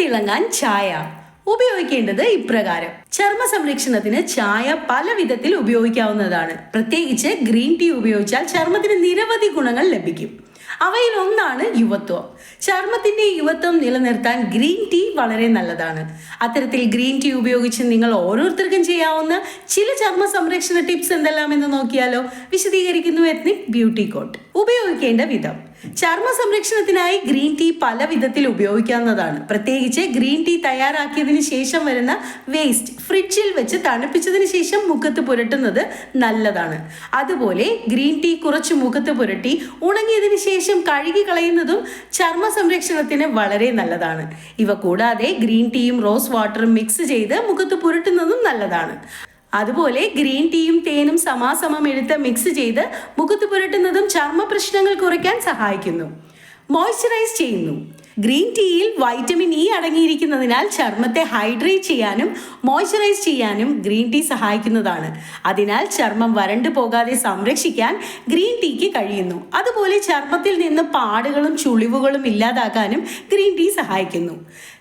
തിളങ്ങാൻ ചായ. ഉപയോഗിക്കേണ്ടത് ഇപ്രകാരം. ചർമ്മ സംരക്ഷണത്തിന് ചായ പല വിധത്തിൽ ഉപയോഗിക്കാവുന്നതാണ്. പ്രത്യേകിച്ച് ഗ്രീൻ ടീ ഉപയോഗിച്ചാൽ ചർമ്മത്തിന് നിരവധി ഗുണങ്ങൾ ലഭിക്കും. അവയിൽ ഒന്നാണ് യുവത്വം. ചർമ്മത്തിന്റെ യുവത്വം നിലനിർത്താൻ ഗ്രീൻ ടീ വളരെ നല്ലതാണ്. അത്തരത്തിൽ ഗ്രീൻ ടീ ഉപയോഗിച്ച് നിങ്ങൾ ഓരോരുത്തർക്കും ചെയ്യാവുന്ന ചില ചർമ്മ സംരക്ഷണ ടിപ്സ് എന്തെല്ലാം എന്ന് നോക്കിയാലോ? വിശദീകരിക്കുന്നു എത്നിക് ബ്യൂട്ടി കോട്ട്. ഉപയോഗിക്കേണ്ട വിധം. ചർമ്മ സംരക്ഷണത്തിനായി ഗ്രീൻ ടീ പല വിധത്തിൽ ഉപയോഗിക്കാവുന്നതാണ്. പ്രത്യേകിച്ച് ഗ്രീൻ ടീ തയ്യാറാക്കിയതിന് ശേഷം വരുന്ന വേസ്റ്റ് ഫ്രിഡ്ജിൽ വെച്ച് തണുപ്പിച്ചതിന് ശേഷം മുഖത്ത് പുരട്ടുന്നത് നല്ലതാണ്. അതുപോലെ ഗ്രീൻ ടീ കുറച്ച് മുഖത്ത് പുരട്ടി ഉണങ്ങിയതിന് ശേഷം കഴുകി കളയുന്നതും ചർമ്മ സംരക്ഷണത്തിന് വളരെ നല്ലതാണ്. ഇവ കൂടാതെ ഗ്രീൻ ടീയും റോസ് വാട്ടറും മിക്സ് ചെയ്ത് മുഖത്ത് പുരട്ടുന്നതും നല്ലതാണ്. അതുപോലെ ഗ്രീൻ ടീയും തേനും സമാസമം എടുത്ത് മിക്സ് ചെയ്ത് മുഖത്ത് പുരട്ടുന്നതും ചർമ്മ പ്രശ്നങ്ങൾ കുറയ്ക്കാൻ സഹായിക്കുന്നു. മോയ്സ്ചറൈസ് ചെയ്യുന്നു. ഗ്രീൻ ടീയിൽ വൈറ്റമിൻ ഇ അടങ്ങിയിരിക്കുന്നതിനാൽ ചർമ്മത്തെ ഹൈഡ്രേറ്റ് ചെയ്യാനും മോയ്സ്ചറൈസ് ചെയ്യാനും ഗ്രീൻ ടീ സഹായിക്കുന്നതാണ്. അതിനാൽ ചർമ്മം വരണ്ടു പോകാതെ സംരക്ഷിക്കാൻ ഗ്രീൻ ടീക്ക് കഴിയുന്നു. അതുപോലെ ചർമ്മത്തിൽ നിന്ന് പാടുകളും ചുളിവുകളും ഇല്ലാതാക്കാനും ഗ്രീൻ ടീ സഹായിക്കുന്നു.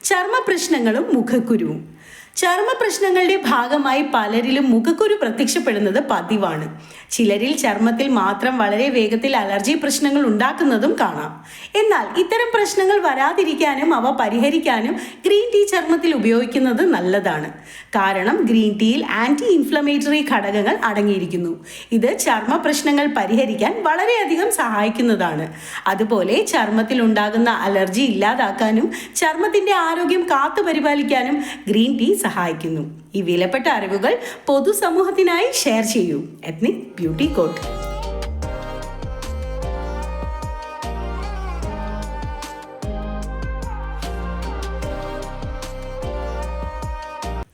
ചർമ്മ പ്രശ്നങ്ങളും മുഖക്കുരുവും. ചർമ്മ പ്രശ്നങ്ങളുടെ ഭാഗമായി പലരിലും മുഖക്കുരു പ്രത്യക്ഷപ്പെടുന്നത് പതിവാണ്. ചിലരിൽ ചർമ്മത്തിൽ മാത്രം വളരെ വേഗത്തിൽ അലർജി പ്രശ്നങ്ങൾ ഉണ്ടാക്കുന്നതും കാണാം. എന്നാൽ ഇത്തരം പ്രശ്നങ്ങൾ വരാതിരിക്കാനും അവ പരിഹരിക്കാനും ഗ്രീൻ ടീ ചർമ്മത്തിൽ ഉപയോഗിക്കുന്നത് നല്ലതാണ്. കാരണം ഗ്രീൻ ടീയിൽ ആന്റി ഇൻഫ്ലമേറ്ററി ഘടകങ്ങൾ അടങ്ങിയിരിക്കുന്നു. ഇത് ചർമ്മ പ്രശ്നങ്ങൾ പരിഹരിക്കാൻ വളരെയധികം സഹായിക്കുന്നതാണ്. അതുപോലെ ചർമ്മത്തിൽ ഉണ്ടാകുന്ന അലർജി ഇല്ലാതാക്കാനും ചർമ്മത്തിന്റെ ആരോഗ്യം കാത്തു പരിപാലിക്കാനും ഗ്രീൻ ടീ സഹായിക്കുന്നു. ഈ വിലപ്പെട്ട അറിവുകൾ പൊതുസമൂഹത്തിനായി ഷെയർ ചെയ്യൂ. Ethnic beauty coat.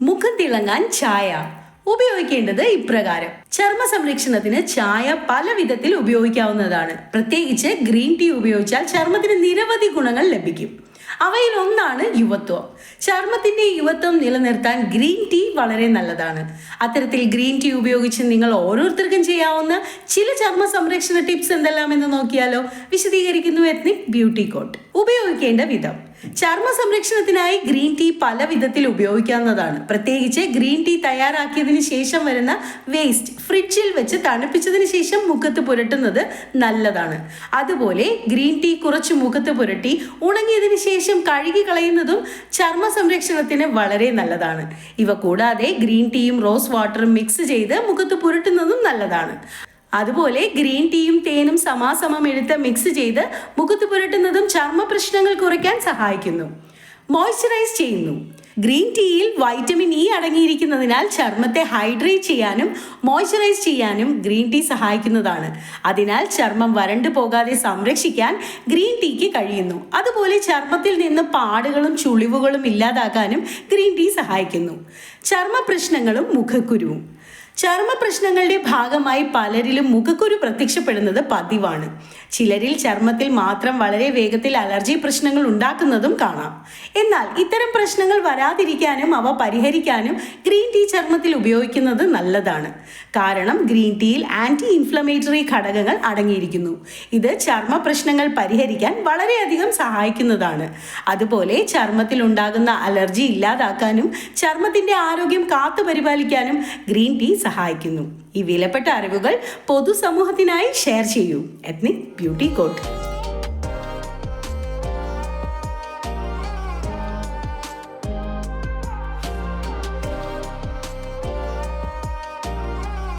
മുഖം തിളങ്ങാൻ ചായ. ഉപയോഗിക്കേണ്ടത് ഇപ്രകാരം. ചർമ്മ സംരക്ഷണത്തിന് ചായ പല വിധത്തിൽ ഉപയോഗിക്കാവുന്നതാണ്. പ്രത്യേകിച്ച് ഗ്രീൻ ടീ ഉപയോഗിച്ചാൽ ചർമ്മത്തിന് നിരവധി ഗുണങ്ങൾ ലഭിക്കും. അവയിൽ ഒന്നാണ് യുവത്വം. ചർമ്മത്തിന്റെ യുവത്വം നിലനിർത്താൻ ഗ്രീൻ ടീ വളരെ നല്ലതാണ്. അത്തരത്തിൽ ഗ്രീൻ ടീ ഉപയോഗിച്ച് നിങ്ങൾ ഓരോരുത്തർക്കും ചെയ്യാവുന്ന ചില ചർമ്മ സംരക്ഷണ ടിപ്സ് എന്തെല്ലാം എന്ന് നോക്കിയാലോ? വിശദീകരിക്കുന്നു എത്നിക് ബ്യൂട്ടി കോട്ട്. ഉപയോഗിക്കേണ്ട വിധം. ചർമ്മ സംരക്ഷണത്തിനായി ഗ്രീൻ ടീ പല വിധത്തിൽ ഉപയോഗിക്കാവുന്നതാണ്. പ്രത്യേകിച്ച് ഗ്രീൻ ടീ തയ്യാറാക്കിയതിന് ശേഷം വരുന്ന വേസ്റ്റ് ഫ്രിഡ്ജിൽ വെച്ച് തണുപ്പിച്ചതിന് ശേഷം മുഖത്ത് പുരട്ടുന്നത് നല്ലതാണ്. അതുപോലെ ഗ്രീൻ ടീ കുറച്ച് മുഖത്ത് പുരട്ടി ഉണങ്ങിയതിന് ശേഷം കഴുകി കളയുന്നതും ചർമ്മ സംരക്ഷണത്തിന് വളരെ നല്ലതാണ്. ഇവ കൂടാതെ ഗ്രീൻ ടീയും റോസ് വാട്ടറും മിക്സ് ചെയ്ത് മുഖത്ത് പുരട്ടുന്നതും നല്ലതാണ്. അതുപോലെ ഗ്രീൻ ടീയും തേനും സമാസമം എടുത്ത് മിക്സ് ചെയ്ത് മുഖത്ത് പുരട്ടുന്നതും ചർമ്മ പ്രശ്നങ്ങൾ കുറയ്ക്കാൻ സഹായിക്കുന്നു. മോയ്സ്ചറൈസ് ചെയ്യുന്നു. ഗ്രീൻ ടീയിൽ വൈറ്റമിൻ ഇ അടങ്ങിയിരിക്കുന്നതിനാൽ ചർമ്മത്തെ ഹൈഡ്രേറ്റ് ചെയ്യാനും മോയ്സ്ചറൈസ് ചെയ്യാനും ഗ്രീൻ ടീ സഹായിക്കുന്നതാണ്. അതിനാൽ ചർമ്മം വരണ്ടു പോകാതെ സംരക്ഷിക്കാൻ ഗ്രീൻ ടീക്ക് കഴിയുന്നു. അതുപോലെ ചർമ്മത്തിൽ നിന്ന് പാടുകളും ചുളിവുകളും ഇല്ലാതാക്കാനും ഗ്രീൻ ടീ സഹായിക്കുന്നു. ചർമ്മ പ്രശ്നങ്ങളും മുഖക്കുരുവും. ചർമ്മ പ്രശ്നങ്ങളുടെ ഭാഗമായി പലരിലും മുഖക്കുരു പ്രത്യക്ഷപ്പെടുന്നത് പതിവാണ്. ചിലരിൽ ചർമ്മത്തിൽ മാത്രം വളരെ വേഗത്തിൽ അലർജി പ്രശ്നങ്ങൾ ഉണ്ടാക്കുന്നതും കാണാം. എന്നാൽ ഇത്തരം പ്രശ്നങ്ങൾ വരാതിരിക്കാനും അവ പരിഹരിക്കാനും ഗ്രീൻ ടീ ചർമ്മത്തിൽ ഉപയോഗിക്കുന്നത് നല്ലതാണ്. കാരണം ഗ്രീൻ ടീയിൽ ആന്റി ഇൻഫ്ലമേറ്ററി ഘടകങ്ങൾ അടങ്ങിയിരിക്കുന്നു. ഇത് ചർമ്മ പ്രശ്നങ്ങൾ പരിഹരിക്കാൻ വളരെയധികം സഹായിക്കുന്നതാണ്. അതുപോലെ ചർമ്മത്തിൽ ഉണ്ടാകുന്ന അലർജി ഇല്ലാതാക്കാനും ചർമ്മത്തിന്റെ ആരോഗ്യം കാത്തു പരിപാലിക്കാനും ഗ്രീൻ ടീ സഹായിക്കുന്നു. ഈ വിലപ്പെട്ട അറിവുകൾ പൊതുസമൂഹത്തിനായി ഷെയർ ചെയ്യൂ. Ethnic beauty coat.